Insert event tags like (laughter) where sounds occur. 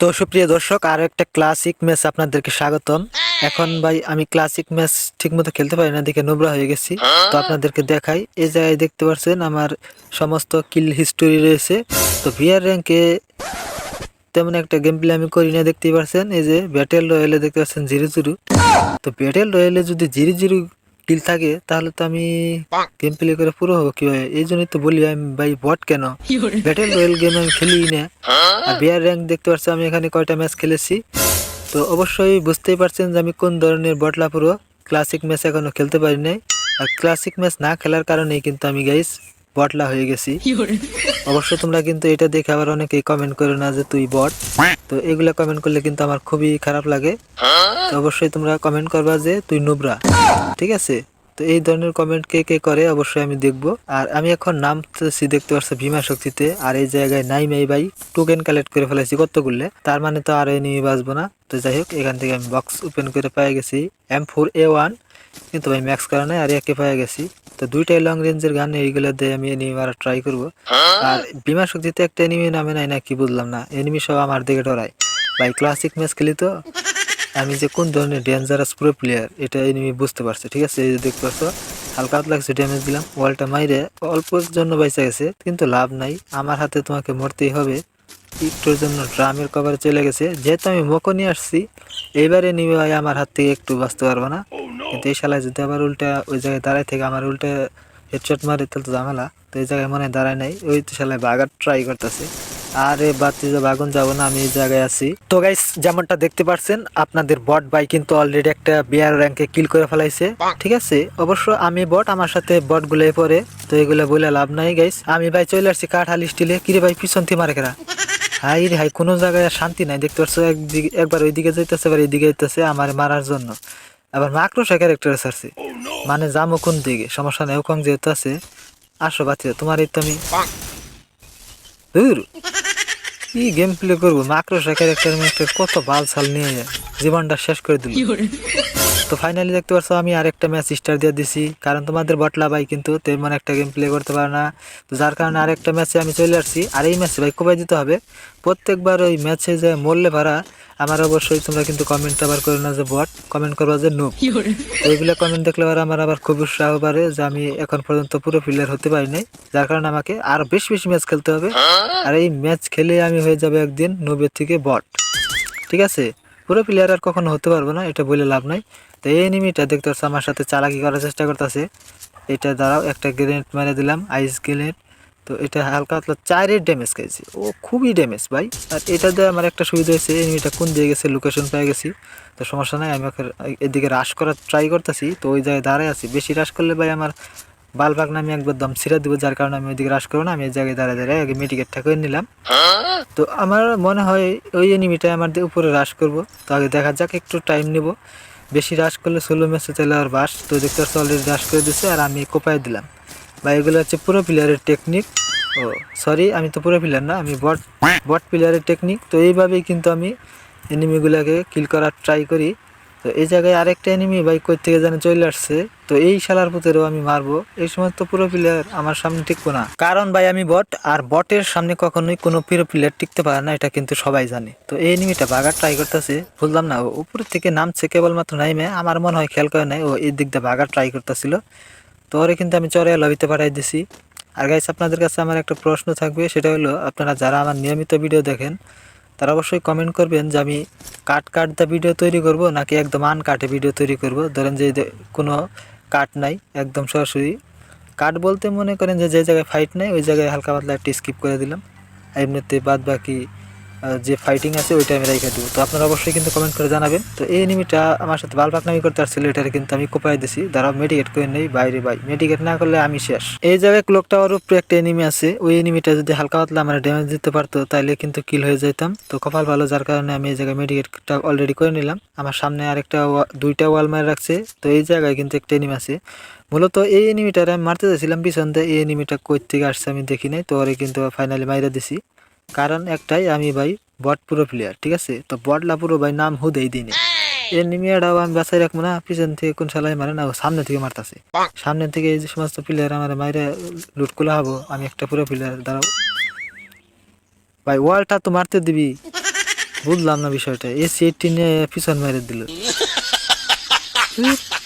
তো সুপ্রিয় দর্শক, আরও একটা ক্লাসিক ম্যাচ আপনাদেরকে স্বাগতম। এখন ভাই, আমি ক্লাসিক ম্যাচ ঠিক মতো খেলতে পারি না দেখে নোবরা হয়ে গেছি। তো আপনাদেরকে দেখাই, এই জায়গায় দেখতে পাচ্ছেন আমার সমস্ত কিল হিস্টোরি রয়েছে। তো ভিআর র্যাঙ্কে তেমন একটা গেম প্লে আমি করি না, দেখতেই পাচ্ছেন। এই যে ব্যাটেল রয়েলে দেখতে পাচ্ছেন জিরো জিরো। তো ব্যাটেল রয়েলে যদি জিরো জিরো কিল থাকে তাহলে তো আমি গেম প্লে করে পুরো হব কীভাবে? এই জন্যই তো বলি আমি ভাই বট কেন? ব্যাটেল রয়্যাল গেম আমি খেলি না। আর বিয়ার র্যাঙ্ক দেখতে পাচ্ছি আমি এখানে কয়টা ম্যাচ খেলেছি। তো অবশ্যই বুঝতেই পারছেন যে আমি কোন ধরনের বটলা পুরো ক্লাসিক ম্যাচ এখনও খেলতে পারি নাই। আর ক্লাসিক ম্যাচ না খেলার কারণেই কিন্তু আমি গাইস বটলা হয়ে গেছি। অবশ্য তোমরা কিন্তু এটা দেখে আবার অনেকেই কমেন্ট করো না যে তুই বট তো এগুলা কমেন্ট করলে কিন্তু আমার খুবই খারাপ লাগে। তো অবশ্যই তোমরা কমেন্ট করবা যে তুই নুবরা। ঠিক আছে? তো এই ধরনের কমেন্ট কে কে করে অবশ্যই আমি দেখব। আর আমি এখন নামতেছি দেখতে পাচ্ছি ভীমা শক্তিতে। আর এই জায়গায় নাই মাই ভাই টোকেন কালেক্ট করে ফেলেছি কতগুলো? তার মানে তো আর এনিমি বাঁচবো না। তো যাই হোক, এখান থেকে আমি বক্স ওপেন করে পেয়ে গেছি। এম ফোর এ ওয়ান কিন্তু ভাই ম্যাক্স কারণে আর একে পেয়ে গেছি। তো দুইটাই লং রেঞ্জের গান এইগুলো দিয়ে আমি এনিমি মারা ট্রাই করব। আর বিমা শক্তিতে একটা এনিমি নামে নাই না কি বুঝলাম না। এনিমি সব আমার দিকে ডরায় ভাই ক্লাসিক ম্যাচ খেলি তো? আমি যে কোন ধরনের ডেঞ্জারাস প্রো প্লেয়ার এটা এনিমি বুঝতে পারছে ঠিক আছে? এই যে দেখতে পাচ্ছ হালকা হাত লাগছে ড্যামেজ দিলাম ওয়ালটা মাইরে অল্পের জন্য বাইসা গেছে কিন্তু লাভ নাই। আমার হাতে তোমাকে মরতেই হবে একটুর জন্য ড্রামের কভারে চলে গেছে। যেহেতু আমি মোকো নিয়ে আসছি এইবারে নিবে ভাই আমার হাত থেকে একটু বাঁচতে পারব না। কিন্তু এই শালায় যদি আবার উল্টা ওই জায়গায় দাঁড়ায় থেকে আমার উল্টা হেডশট মারে তাহলে তো ঝামেলা। তো এই জায়গায় মনে হয় দাঁড়ায় নাই ওই তো শালায় বাগার ট্রাই করতেছে। আরে বাতি যে বাগুন যাব না আমি এই জায়গায় আছি। তো গাইস যেমনটা দেখতে পাচ্ছেন আপনাদের বট ভাই কিন্তু অলরেডি একটা বিয়ার র্যাঙ্কে কিল করে ফেলাইছে। ঠিক আছে? অবশ্য আমি বট আমার সাথে বটগুলো পরে তো এগুলো বলে লাভ নাই গাইস আমি ভাই চলে আসছি কাঠাল স্টিলে কিরে ভাই পিছন থেকে মারে কেরা? হাই রে হাই কোনো জায়গায় শান্তি নাই। দেখতে পাচ্ছ একদিকে একবার ওইদিকে যাইতেছে এবার এইদিকে যাইতেছে আমার মারার জন্য। আবার মাক্রোসা ক্যারেক্টার ছাড়ছে মানে যামো কোন দিকে? সমস্যা নেই ওকং যেহেতু আছে। আসো বাচ্চা তোমার এই তো আমি দূর। কি গেম প্লে করব? মাক্রোসা ক্যারেক্টার ম্যাক্টার কত বাল সাল নিয়ে জীবনটা শেষ করে দিল। তো ফাইনালি দেখতে পারছ আমি আরেকটা ম্যাচ স্টার দিয়ে দিছি। কারণ তোমাদের বটলা ভাই কিন্তু তেমন একটা গেম প্লে করতে পারে না। তো যার কারণে আরেকটা ম্যাচে আমি চলে আসছি। আর এই ম্যাচে ভাই কোপাই দিতে হবে। প্রত্যেকবার ওই ম্যাচে যে মরলে ভাড়া আমার অবশ্যই তোমরা কিন্তু কমেন্ট আবার করো না যে বট কমেন্ট করবা যে নো ওইগুলো কমেন্ট দেখলে আবার আমার আবার খুব উৎসাহ বাড়ে যে আমি এখন পর্যন্ত পুরো প্লেয়ার হতে পারি নাই। যার কারণে আমাকে আরও বেশি বেশি ম্যাচ খেলতে হবে। আর এই ম্যাচ খেলে আমি হয়ে যাবে একদিন নবের থেকে বট ঠিক আছে? পুরো প্লেয়ার আর কখনো হতে পারব না এটা বলে লাভ নাই। তো এই এনিমিটা দেখতে পাচ্ছ আমার সাথে চালাকি করার চেষ্টা করতেছে। এটা দ্বারাও একটা গ্রেনেড মেরে দিলাম আইস গ্রেনেড তো এটা হালকা হালকা চারের ড্যামেজ খাইছি। ও, খুবই ড্যামেজ ভাই। আর এটা দিয়ে আমার একটা সুবিধা হয়েছে এনিমিটা কোন দিয়ে গেছে লোকেশন পেয়ে গেছি। তো সমস্যা নাই, আমি ওকে এদিকে রাশ করার ট্রাই করতেছি। তো ওই জায়গায় দাঁড়ায় আছি। বেশি রাশ করলে ভাই আমার বালবাগ না আমি একবার দম ছিঁড়ে দিব, যার কারণে আমি ওইদিকে রাশ করব না, আমি এই জায়গায় দাঁড়ায় দাঁড়ায় আগে মেডিকেটটা করে নিলাম। তো আমার মনে হয় ওই এনিমিটা আমার উপরে রাশ করব। তো আগে দেখা যাক, একটু টাইম নেব। বেশি রাশ করলে ষোলো ম্যাচে চলে আর বাস। তো দেখতে অলরেডি রাশ করে দিছে, আর আমি কোপায় দিলাম। বা এগুলো হচ্ছে পুরো প্লেয়ারের টেকনিক ও সরি আমি তো পুরো প্লেয়ার না, আমি বট বট প্লেয়ারের টেকনিক তো এইভাবেই কিন্তু আমি এনিমিগুলোকে কিল করার ট্রাই করি। তো এই জায়গায় আরেকটা এনিমি ভাই কই থেকে যেন চলে আসছে। তো এই শালার পুতেরও আমি মারবো। এই সময় তো পুরো প্লেয়ার আমার সামনে টিকবো না। কারণ ভাই, আমি বট আর বটের সামনে কখনোই কোনো পুরো প্লেয়ার টিকতে পারে না, এটা কিন্তু সবাই জানে। তো এই এনিমিটা বাগার ট্রাই করতেছে বুঝলাম না। ও উপর থেকে নামছে কেবলমাত্র নাইমে। আমার মনে হয় খেয়াল করে নাই, ও এই দিক দিয়ে বাগার ট্রাই করতেছিল। তো ওরে কিন্তু আমি চরে লবিতে পাঠাই দিছি। আর গাইস আপনাদের কাছে আমার একটা প্রশ্ন থাকবে, সেটা হলো, আপনারা যারা আমার নিয়মিত ভিডিও দেখেন, তারা অবশ্যই কমেন্ট করবেন যে আমি কাট কাট দা ভিডিও তৈরি করব নাকি একদম আন কাটে ভিডিও তৈরি করব। ধরেন যে কোনো কাট নাই, একদম সরাসরি। কাট বলতে মনে করেন যে যে জায়গায় ফাইট নাই, ওই জায়গায় হালকা পাতলা একটি স্কিপ করে দিলাম। এমনিতে বাদ বাকি যে ফাইটিং আছে, ওইটা আমি রেখে দেবো। তো আপনারা অবশ্যই কিন্তু কমেন্ট করে জানাবেন। তো এই এনিমিটা আমার সাথে বাল পাকনামি করতে আসছিল, এটারে কিন্তু আমি কোপাই দিছি। দাঁড়াও মেডিকেট করে নেই, বাইরে বাই মেডিকেট না করলে আমি শেষ। এই জায়গায় ক্লোক টাওয়ার উপরে একটা এনিমি আছে। ওই এনিমিটা যদি হালকা পাতলা আমার ড্যামেজ দিতে পারতো তাহলে কিন্তু কিল হয়ে যেতাম তো কপাল ভালো, যার কারণে আমি এই জায়গায় মেডিকেটটা অলরেডি করে নিলাম। আমার সামনে আরেকটা দুইটা ওয়াল মারে রাখছে। তো এই জায়গায় কিন্তু একটা এনিমি আছে। মূলত এই এনিমিটারে আমি মারতে চাইছিলাম পিছন দিয়ে। এই এনিমিটা কই থেকে আসছে আমি দেখি নাই। তো ওরে কিন্তু ফাইনালি মাইরা দিছি। কারণ একটাই আমি ভাই বট পুরো প্লেয়ার ঠিক আছে? তো বটলা পুরো ভাই নাম হুদেই দিনে এনিমিয়াটাও আমি বাসায় রাখব না পিছন থেকে কোন সালাই মারে না সামনে থেকে মারতাছে। সামনে থেকে এই যে সমস্ত প্লেয়ার আমার মাইরে লুট করলে হব আমি একটা পুরো প্লেয়ার দাঁড়াও। ভাই ওয়ালটা তো মারতে দিবি। (laughs) বুঝলাম না বিষয়টা এসি এইটি নিয়ে পিছন মেরে দিল। (laughs)